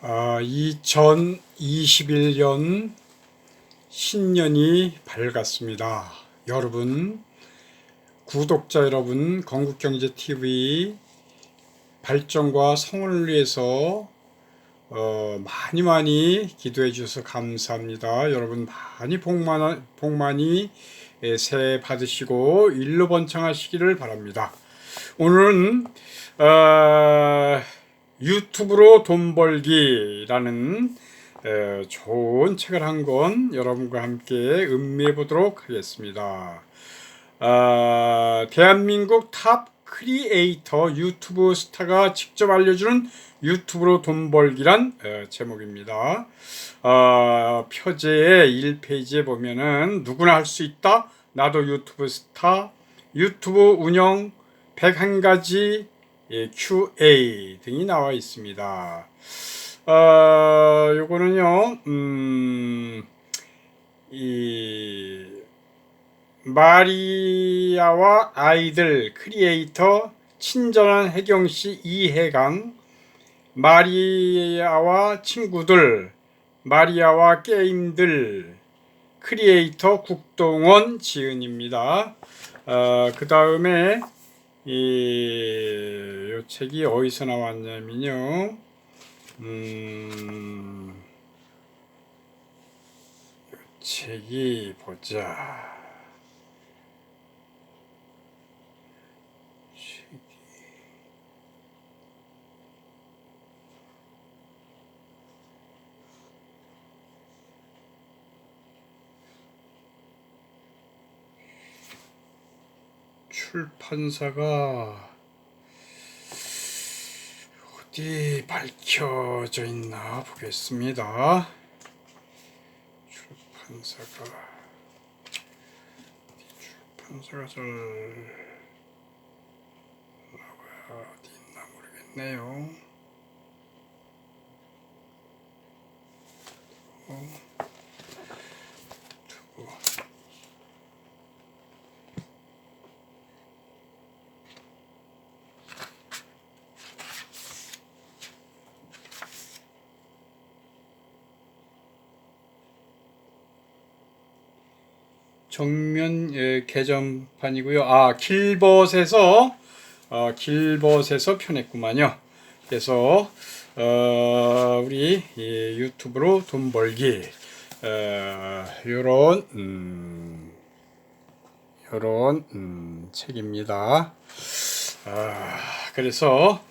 아, 2021년 신년이 밝았습니다. 여러분, 구독자 여러분, 건국경제TV 발전과 성원을 위해서 어, 많이 많이 기도해 주셔서 감사합니다. 여러분 많이 복, 많, 복 많이 예, 새해 받으시고 일로 번창하시기를 바랍니다. 오늘은 어, 유튜브로 돈 벌기라는 에, 좋은 책을 한 권 여러분과 함께 음미해 보도록 하겠습니다. 아, 대한민국 탑 크리에이터 유튜브 스타가 직접 알려주는 유튜브로 돈 벌기란 에, 제목입니다. 아, 표제의 1페이지에 보면은 누구나 할 수 있다. 나도 유튜브 스타, 유튜브 운영 101가지 예, QA 등이 나와 있습니다. 어, 요거는요, 음, 이, 마리아와 아이들 크리에이터 친절한 혜경씨 이해강, 마리아와 친구들, 마리아와 게임들, 크리에이터 국동원 지은입니다. 어, 그 다음에 이, 요 책이 어디서 나왔냐면요. 음, 요 책이 보자. 출판사가 어디 밝혀져 있나 보겠습니다. 출판사가 출판사가 잘 나와 어디 있나 모르겠네요. 어, 정면 예, 개정판이고요. 아 길벗에서 어, 길벗에서 펴냈구만요. 그래서 어, 우리 이 유튜브로 돈 벌기 어, 요런 음, 요런 음, 책입니다. 아, 그래서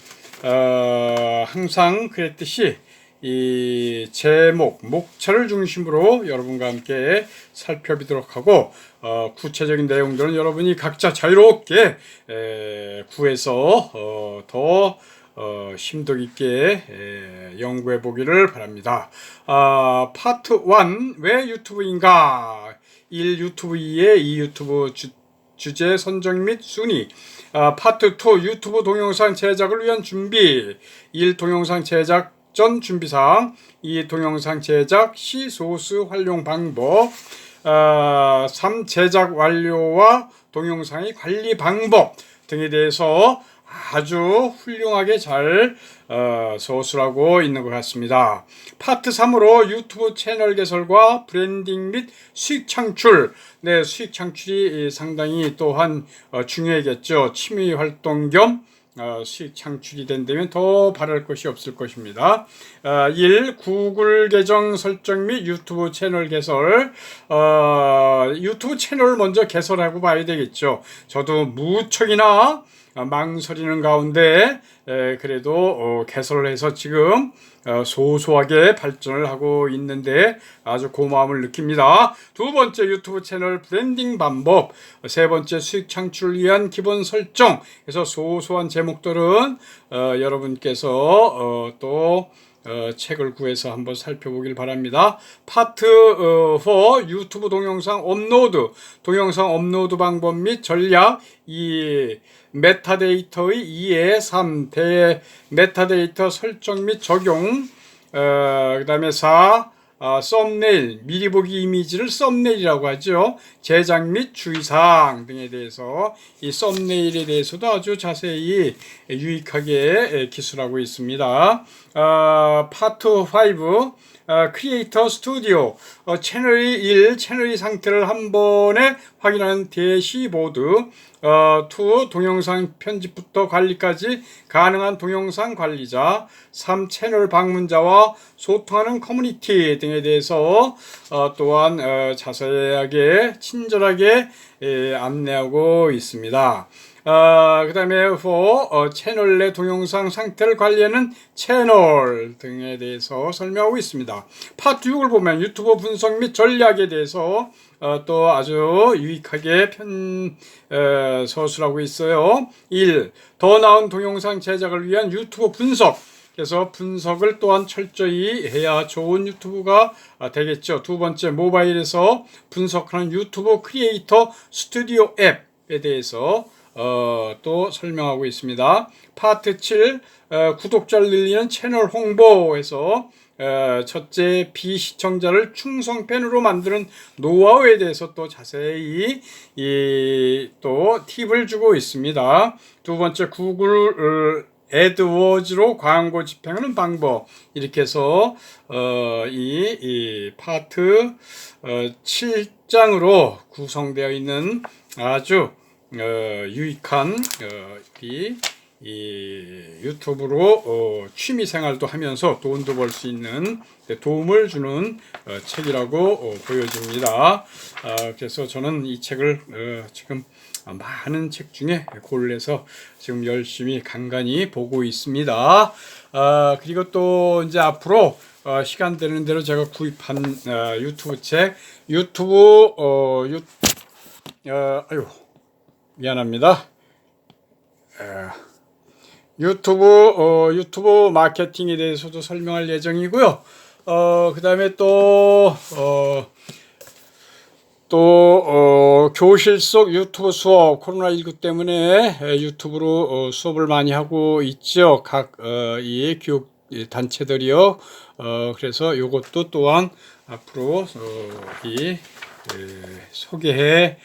어, 항상 그랬듯이 이 제목, 목차를 중심으로 여러분과 함께 살펴보도록 하고 어, 구체적인 내용들은 여러분이 각자 자유롭게 에, 구해서 어, 더 어, 심도 깊게 에, 연구해 보기를 바랍니다. 아, 파트 1, 왜 유튜브인가? 1 유튜브 2의 2 유튜브 주, 주제 선정 및 순위 아, 파트 2 유튜브 동영상 제작을 위한 준비 1 동영상 제작 전 준비사항 2 동영상 제작 시 소스 활용 방법 아, 3 제작 완료와 동영상의 관리 방법 등에 대해서 아주 훌륭하게 잘 어, 서술하고 있는 것 같습니다. 파트 3으로 유튜브 채널 개설과 브랜딩 및 수익 창출. 네, 수익 창출이 상당히 또한 어, 중요하겠죠. 취미 활동 겸 어, 수익 창출이 된다면 더 바랄 것이 없을 것입니다. 어, 1. 구글 계정 설정 및 유튜브 채널 개설. 어, 유튜브 채널을 먼저 개설하고 봐야 되겠죠. 저도 무척이나 망설이는 가운데 에, 그래도 어, 개설을 해서 지금 어, 소소하게 발전을 하고 있는데 아주 고마움을 느낍니다. 두 번째 유튜브 채널 브랜딩 방법, 세 번째 수익 창출을 위한 기본 설정. 그래서 소소한 제목들은 어, 여러분께서 어, 또 어, 책을 구해서 한번 살펴보길 바랍니다. 파트 어, 4 유튜브 동영상 업로드, 동영상 업로드 방법 및 전략. 이 메타데이터의 2에 3대 메타데이터 설정 및 적용. 어, 그 다음에 4 아, 썸네일, 미리 보기 이미지를 썸네일이라고 하죠. 제작 및 주의사항 등에 대해서 이 썸네일에 대해서도 아주 자세히 유익하게 기술하고 있습니다. 어, 파트 5 어, 크리에이터 스튜디오 어, 채널이 1 채널 2 상태를 한 번에 확인하는 대시보드. 어, 2 동영상 편집부터 관리까지 가능한 동영상 관리자. 3 채널 방문자와 소통하는 커뮤니티 등에 대해서 어, 또한 어, 자세하게 친절하게 예, 안내하고 있습니다. 어, 그 다음에 4 어, 채널 내 동영상 상태를 관리하는 채널 등에 대해서 설명하고 있습니다. 파트 6을 보면 유튜브 분석 및 전략에 대해서 어, 또 아주 유익하게 편 어, 서술하고 있어요. 1. 더 나은 동영상 제작을 위한 유튜브 분석 그래서 분석을 또한 철저히 해야 좋은 유튜브가 아, 되겠죠. 두 번째 모바일에서 분석하는 유튜브 크리에이터 스튜디오 앱에 대해서 어, 또 설명하고 있습니다. 파트 7 어, 구독자를 늘리는 채널 홍보에서 어, 첫째 비시청자를 충성 팬으로 만드는 노하우에 대해서 또 자세히 이, 또 팁을 주고 있습니다. 두 번째 구글 어, 애드워즈로 광고 집행하는 방법 이렇게 해서 어, 이, 이 파트 어, 7장으로 구성되어 있는 아주 어, 유익한 어, 이, 이 유튜브로 어, 취미 생활도 하면서 돈도 벌 수 있는 네, 도움을 주는 어, 책이라고 어, 보여집니다. 아, 그래서 저는 이 책을 어, 지금 많은 책 중에 골라서 지금 열심히 간간히 보고 있습니다. 아, 그리고 또 이제 앞으로 어, 시간 되는 대로 제가 구입한 어, 유튜브 책 유튜브 어, 유, 어, 아유 미안합니다. 에, 유튜브 어, 유튜브 마케팅에 대해서도 설명할 예정이고요. 어, 그다음에 또 어, 또 어, 교실 속 유튜브 수업 코로나 19 때문에 에, 유튜브로 어, 수업을 많이 하고 있죠. 각이 교육 단체들이요. 어, 그래서 이것도 또한 앞으로 어, 이 에, 소개해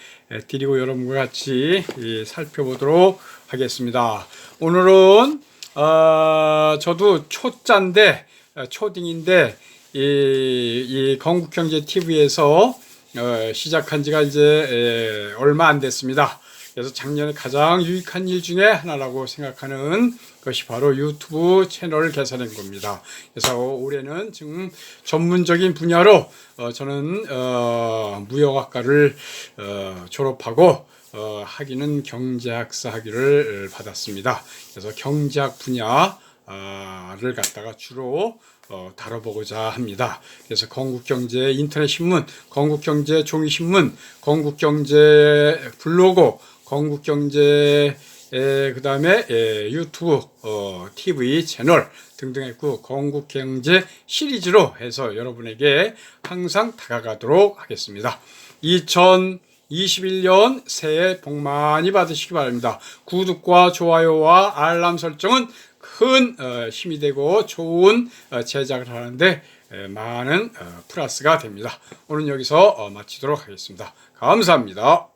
드리고 여러분과 같이 이, 살펴보도록 하겠습니다. 오늘은 어, 저도 초짜인데 어, 초딩인데 이, 이 건국경제 TV에서 어, 시작한 지가 이제 에, 얼마 안 됐습니다. 그래서 작년에 가장 유익한 일 중에 하나라고 생각하는 것이 바로 유튜브 채널을 개설한 겁니다. 그래서 올해는 지금 전문적인 분야로 어, 저는 어, 무역학과를 어, 졸업하고 어, 학위는 경제학사 학위를 받았습니다. 그래서 경제학 분야 를 갖다가 주로 어, 다뤄보고자 합니다. 그래서 건국경제 인터넷 신문, 건국경제 종이 신문, 건국경제 블로그, 건국경제 그 다음에 유튜브 어, TV 채널 등등 했고 건국경제 시리즈로 해서 여러분에게 항상 다가가도록 하겠습니다. 2021년 새해 복 많이 받으시기 바랍니다. 구독과 좋아요와 알람 설정은 큰 어, 힘이 되고 좋은 어, 제작을 하는데 에, 많은 어, 플러스가 됩니다. 오늘 여기서 어, 마치도록 하겠습니다. 감사합니다.